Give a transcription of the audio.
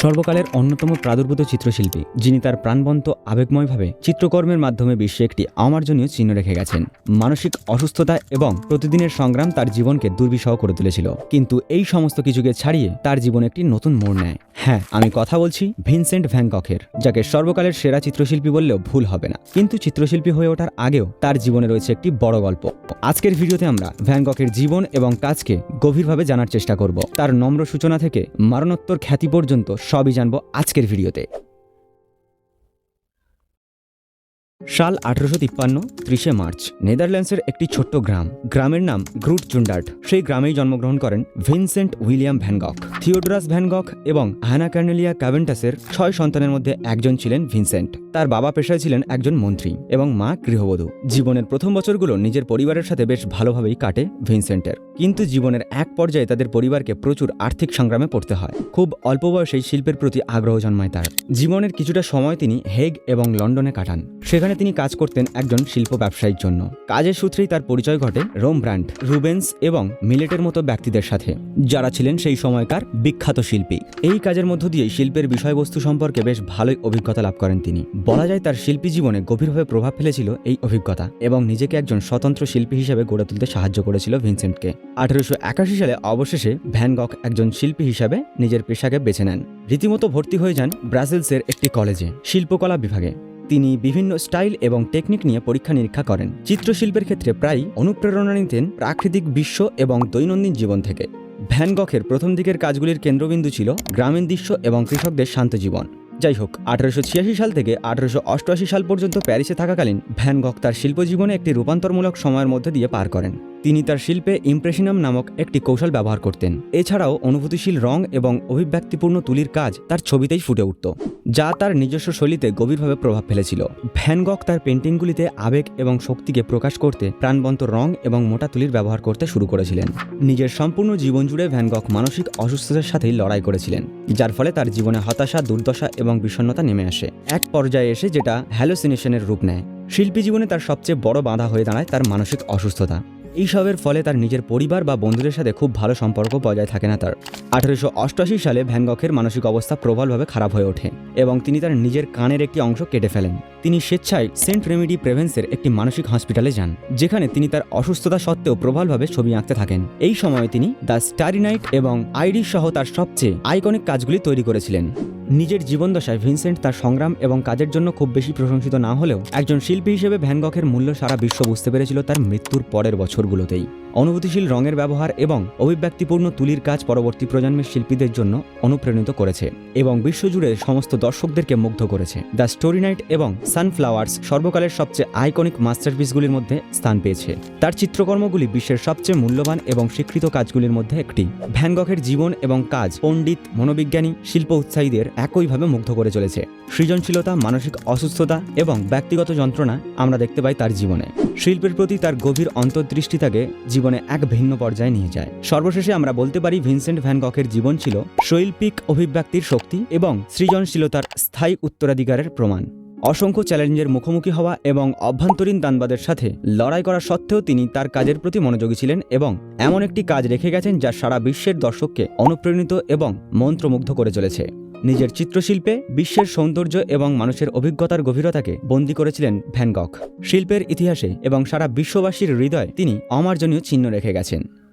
সর্বকালের অন্যতম প্রাদুর্ভূত চিত্রশিল্পী, যিনি তার প্রাণবন্ত, আবেগময়ভাবে চিত্রকর্মের মাধ্যমে বিশ্বে একটি অমার্জনীয় চিহ্ন রেখে গেছেন। মানসিক অসুস্থতা এবং প্রতিদিনের সংগ্রাম তার জীবনকে দুর্বিষহ করে তুলেছিল। কিন্তু এই সমস্ত কিছুকে ছাড়িয়ে তার জীবন একটি নতুন মোড় নেয়। হ্যাঁ আমি কথা বলছি ভিনসেন্ট ভ্যাংককের যাকে সর্বকালের সেরা চিত্রশিল্পী বললেও ভুল হবে না। কিন্তু চিত্রশিল্পী হয়ে ওঠার আগেও তার জীবনে রয়েছে একটি বড় গল্প। আজকের ভিডিওতে আমরা ভ্যাংককের জীবন এবং কাজকে গভীরভাবে জানার চেষ্টা করব। তার নম্র সূচনা থেকে মারণোত্তর খ্যাতি পর্যন্ত সবই জানব আজকের ভিডিওতে। সাল আঠারোশো তিপ্পান্ন, ত্রিশে মার্চ, নেদারল্যান্ডসের একটি ছোট্ট গ্রাম। গ্রামের নাম গ্রুট চুন্ডার্ট সেই গ্রামেই জন্মগ্রহণ করেন Vincent William van Gogh Theodorus van Gogh এবং হ্যানা কার্নেলিয়া ক্যাভেন্টাসের ছয় সন্তানের মধ্যে একজন ছিলেন ভিনসেন্ট। তার বাবা পেশায় ছিলেন একজন মন্ত্রী এবং মা গৃহবধূ। জীবনের প্রথম বছরগুলো নিজের পরিবারের সাথে বেশ ভালোভাবেই কাটে ভিনসেন্টের। কিন্তু জীবনের এক পর্যায়ে তাদের পরিবারকে প্রচুর আর্থিক সংগ্রামে পড়তে হয়। খুব অল্প বয়সেই শিল্পের প্রতি আগ্রহ জন্মায় তার। জীবনের কিছুটা সময় তিনি হেগ এবং লন্ডনে কাটান। সেখানে তিনি কাজ করতেন একজন শিল্প ব্যবসায়ীর জন্য। কাজের সূত্রেই তার পরিচয় ঘটে রোম ব্র্যান্ড, রুবেন্স এবং মিলেটের মতো ব্যক্তিদের সাথে। যারা ছিলেন সেই সময়কার বিখ্যাত শিল্পী। এই কাজের মধ্য দিয়েই শিল্পের বিষয়বস্তু সম্পর্কে বেশ ভালোই অভিজ্ঞতা লাভ করেন তিনি। বলা যায় তার শিল্পী জীবনে গভীরভাবে প্রভাব ফেলেছিল এই অভিজ্ঞতা এবং নিজেকে একজন স্বতন্ত্র শিল্পী হিসেবে গড়ে তুলতে সাহায্য করেছিল ভিনসেন্টকে। আঠারোশো একাশি সালে অবশেষে ভ্যানগক একজন শিল্পী হিসাবে নিজের পেশাকে বেছে নেন। রীতিমতো ভর্তি হয়ে যান ব্রাজিলসের একটি কলেজে, শিল্পকলা বিভাগে। তিনি বিভিন্ন স্টাইল এবং টেকনিক নিয়ে পরীক্ষা নিরীক্ষা করেন। চিত্রশিল্পের ক্ষেত্রে প্রায় অনুপ্রেরণা নিতেন প্রাকৃতিক বিশ্ব এবং দৈনন্দিন জীবন থেকে। ভ্যানগখের প্রথম দিকের কাজগুলির কেন্দ্রবিন্দু ছিল গ্রামীণ দৃশ্য এবং কৃষকদের শান্ত জীবন। যাই হোক, আঠারোশো ছিয়াশি সাল থেকে আঠারোশো অষ্টআশি সাল পর্যন্ত প্যারিসে থাকাকালীন ভ্যানগক তার শিল্পজীবনে একটি রূপান্তরমূলক সময়ের মধ্যে দিয়ে পার করেন। তিনি তার শিল্পে ইমপ্রেশনাম নামক একটি কৌশল ব্যবহার করতেন। এছাড়াও অনুভূতিশীল রং এবং অভিব্যক্তিপূর্ণ তুলির কাজ তার ছবিতেই ফুটে উঠত, যা তার নিজস্ব শৈলীতে গভীরভাবে প্রভাব ফেলেছিল। ভ্যানগক তার পেন্টিংগুলিতে আবেগ এবং শক্তিকে প্রকাশ করতে প্রাণবন্ত রং এবং মোটা তুলির ব্যবহার করতে শুরু করেছিলেন। নিজের সম্পূর্ণ জীবন জুড়ে ভ্যানগক মানসিক অসুস্থতার সাথেই লড়াই করেছিলেন, যার ফলে তার জীবনে হতাশা, দুর্দশা এবং বিষণ্ণতা নেমে আসে। এক পর্যায়ে এসে যেটা হ্যালোসিনেশনের রূপ নেয়। শিল্পী জীবনে তার সবচেয়ে বড় বাধা হয়ে দাঁড়ায় তার মানসিক অসুস্থতা। এইসবের ফলে তার নিজের পরিবার বা বন্ধুদের সাথে খুব ভালো সম্পর্ক বজায় থাকে না তার। আঠারোশো অষ্টআশি সালে ভ্যানগকের মানসিক অবস্থা প্রবলভাবে খারাপ হয়ে ওঠে এবং তিনি তার নিজের কানের একটি অংশ কেটে ফেলেন। তিনি স্বেচ্ছায় সেন্ট রেমিডি প্রেভেন্সের একটি মানসিক হসপিটালে যান, যেখানে তিনি তার অসুস্থতা সত্ত্বেও প্রবলভাবে ছবি আঁকতে থাকেন। এই সময়ে তিনি দ্য স্টারি নাইট এবং আইরিশ সহ তার সবচেয়ে আইকনিক কাজগুলি তৈরি করেছিলেন। নিজের জীবনদশায় ভিনসেন্ট তার সংগ্রাম এবং কাজের জন্য খুব বেশি প্রশংসিত না হলেও একজন শিল্পী হিসেবে ভ্যানগকের মূল্য সারা বিশ্ব বুঝতে পেরেছিল তার মৃত্যুর পরের বছরগুলোতেই। অনুভূতিশীল রঙের ব্যবহার এবং অভিব্যক্তিপূর্ণ তুলির কাজ পরবর্তী প্রজন্মের শিল্পীদের জন্য অনুপ্রাণিত করেছে এবং বিশ্বজুড়ে সমস্ত দর্শকদেরকে মুগ্ধ করেছে। দ্য স্টোরি নাইট এবং সানফ্লাওয়ার্স সর্বকালের সবচেয়ে আইকনিক মাস্টারপিসগুলির মধ্যে স্থান পেয়েছে। তার চিত্রকর্মগুলি বিশ্বের সবচেয়ে মূল্যবান এবং স্বীকৃত কাজগুলির মধ্যে একটি। ভ্যানগকের জীবন এবং কাজ, পণ্ডিত, মনোবিজ্ঞানী, শিল্প উৎসাহীদের একইভাবে মুগ্ধ করে চলেছে। সৃজনশীলতা, মানসিক অসুস্থতা এবং ব্যক্তিগত যন্ত্রণা আমরা দেখতে পাই তার জীবনে। শিল্পের প্রতি তার গভীর অন্তর্দৃষ্টি তাকে জীবনে এক ভিন্ন পর্যায়ে নিয়ে যায়। সর্বশেষে আমরা বলতে পারি ভিনসেন্ট ভ্যানগকের জীবন ছিল শৈল্পিক অভিব্যক্তির শক্তি এবং সৃজনশীলতার স্থায়ী উত্তরাধিকারের প্রমাণ। অসংখ্য চ্যালেঞ্জের মুখোমুখি হওয়া এবং অভ্যন্তরীণ দানবাদের সাথে লড়াই করা সত্ত্বেও তিনি তার কাজের প্রতি মনোযোগী ছিলেন এবং এমন একটি কাজ রেখে গেছেন যা সারা বিশ্বের দর্শককে অনুপ্রাণিত এবং মন্ত্রমুগ্ধ করে চলেছে। নিজের চিত্রশিল্পে বিশ্বের সৌন্দর্য এবং মানুষের অভিজ্ঞতার গভীরতাকে বন্দী করেছিলেন ভ্যানগক শিল্পের ইতিহাসে এবং সারা বিশ্ববাসীর হৃদয় তিনি অমার্জনীয় চিহ্ন রেখে গেছেন।